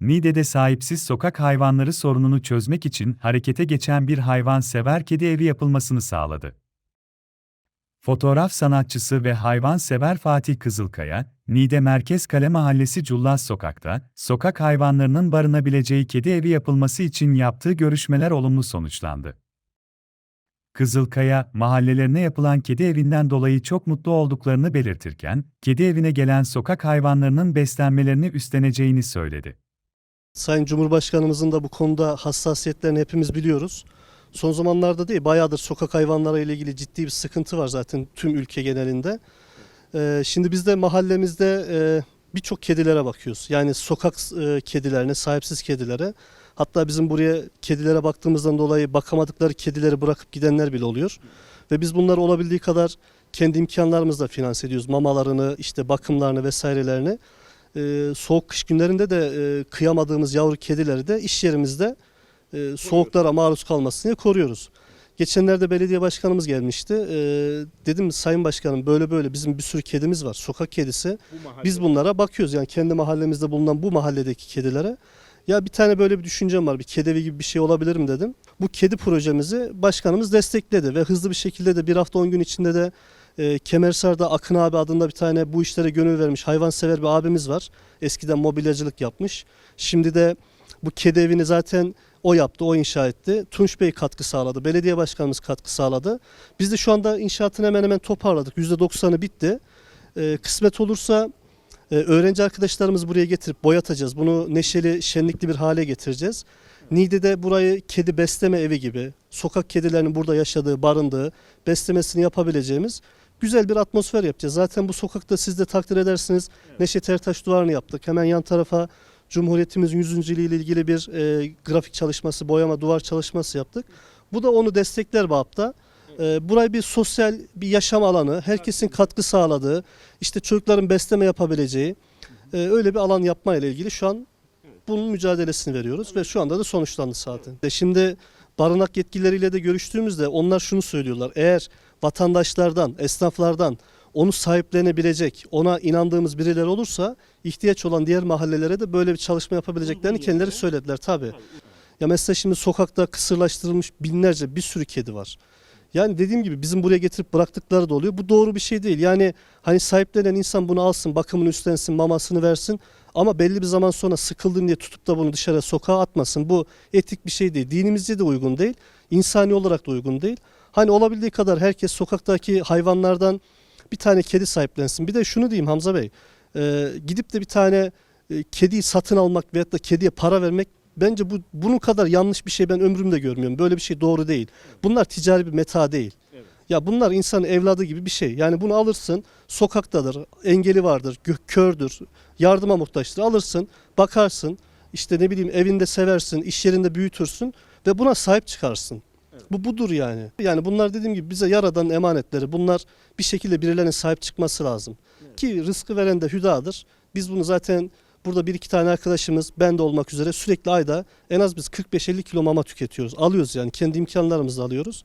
Niğde'de sahipsiz sokak hayvanları sorununu çözmek için harekete geçen bir hayvansever kedi evi yapılmasını sağladı. Fotoğraf sanatçısı ve hayvansever Fatih Kızılkaya, Niğde Merkez Kale Mahallesi Cullaz Sokak'ta, sokak hayvanlarının barınabileceği kedi evi yapılması için yaptığı görüşmeler olumlu sonuçlandı. Kızılkaya, mahallelerine yapılan kedi evinden dolayı çok mutlu olduklarını belirtirken, kedi evine gelen sokak hayvanlarının beslenmelerini üstleneceğini söyledi. Sayın Cumhurbaşkanımızın da bu konuda hassasiyetlerini hepimiz biliyoruz. Son zamanlarda değil, bayağıdır sokak hayvanları ile ilgili ciddi bir sıkıntı var zaten tüm ülke genelinde. Ee, şimdi biz de mahallemizde e, birçok kedilere bakıyoruz. Yani sokak e, kedilerine, sahipsiz kedilere. Hatta bizim buraya kedilere baktığımızdan dolayı bakamadıkları kedileri bırakıp gidenler bile oluyor. Ve biz bunları olabildiği kadar kendi imkanlarımızla finanse ediyoruz. Mamalarını, işte bakımlarını vesairelerini. Ee, soğuk kış günlerinde de e, kıyamadığımız yavru kedileri de iş yerimizde e, soğuklara maruz kalmasın diye koruyoruz. Geçenlerde belediye başkanımız gelmişti. Ee, dedim sayın başkanım böyle böyle bizim bir sürü kedimiz var. Sokak kedisi. Biz bunlara bakıyoruz. Yani kendi mahallemizde bulunan bu mahalledeki kedilere. Ya bir tane böyle bir düşüncem var. Bir kedevi gibi bir şey olabilir mi dedim. Bu kedi projemizi başkanımız destekledi ve hızlı bir şekilde de bir hafta 10 gün içinde de e, Kemersar'da Akın abi adında bir tane bu işlere gönül vermiş hayvansever bir abimiz var. Eskiden mobilyacılık yapmış. Şimdi de bu kedi evini zaten o yaptı, o inşa etti. Tunç Bey katkı sağladı, belediye başkanımız katkı sağladı. Biz de şu anda inşaatını hemen hemen toparladık. %90'ı bitti. E, kısmet olursa e, öğrenci arkadaşlarımız buraya getirip boyatacağız. Bunu neşeli, şenlikli bir hale getireceğiz. Niğde'de burayı kedi besleme evi gibi, sokak kedilerinin burada yaşadığı, barındığı, beslemesini yapabileceğimiz güzel bir atmosfer yapacağız. Zaten bu sokakta siz de takdir edersiniz. Neşet Ertaş duvarını yaptık. Hemen yan tarafa Cumhuriyetimizin 100. yılı ile ilgili bir e, grafik çalışması, boyama, duvar çalışması yaptık. Bu da onu destekler BAP'ta. E, burayı bir sosyal bir yaşam alanı, herkesin katkı sağladığı, işte çocukların besleme yapabileceği e, öyle bir alan yapma ile ilgili şu an bunun mücadelesini veriyoruz ve şu anda da sonuçlandı zaten. E şimdi barınak yetkilileriyle de görüştüğümüzde onlar şunu söylüyorlar. Eğer vatandaşlardan, esnaflardan onu sahiplenebilecek, ona inandığımız birileri olursa ihtiyaç olan diğer mahallelere de böyle bir çalışma yapabileceklerini kendileri söylediler tabii. Ya mesela şimdi sokakta kısırlaştırılmış binlerce bir sürü kedi var. Yani dediğim gibi bizim buraya getirip bıraktıkları da oluyor. Bu doğru bir şey değil. Yani hani sahiplenen insan bunu alsın, bakımını üstlensin, mamasını versin. Ama belli bir zaman sonra sıkıldım diye tutup da bunu dışarı sokağa atmasın. Bu etik bir şey değil. Dinimizce de uygun değil. insani olarak da uygun değil. Hani olabildiği kadar herkes sokaktaki hayvanlardan bir tane kedi sahiplensin. Bir de şunu diyeyim Hamza Bey. e, gidip de bir tane e, kediyi satın almak veyahut da kediye para vermek bence bu bunun kadar yanlış bir şey ben ömrümde görmüyorum. Böyle bir şey doğru değil. Bunlar ticari bir meta değil. Ya bunlar insanın evladı gibi bir şey. Yani bunu alırsın, sokaktadır, engeli vardır, kördür, yardıma muhtaçtır. Alırsın, bakarsın, işte ne bileyim evinde seversin, iş yerinde büyütürsün ve buna sahip çıkarsın. Bu budur yani. Yani bunlar dediğim gibi bize yaradan emanetleri. Bunlar bir şekilde birilerine sahip çıkması lazım. Ki rızkı veren de hüdadır. Biz bunu zaten burada bir iki tane arkadaşımız ben de olmak üzere sürekli ayda en az biz 45-50 kilo mama tüketiyoruz. Alıyoruz yani kendi imkanlarımızla alıyoruz.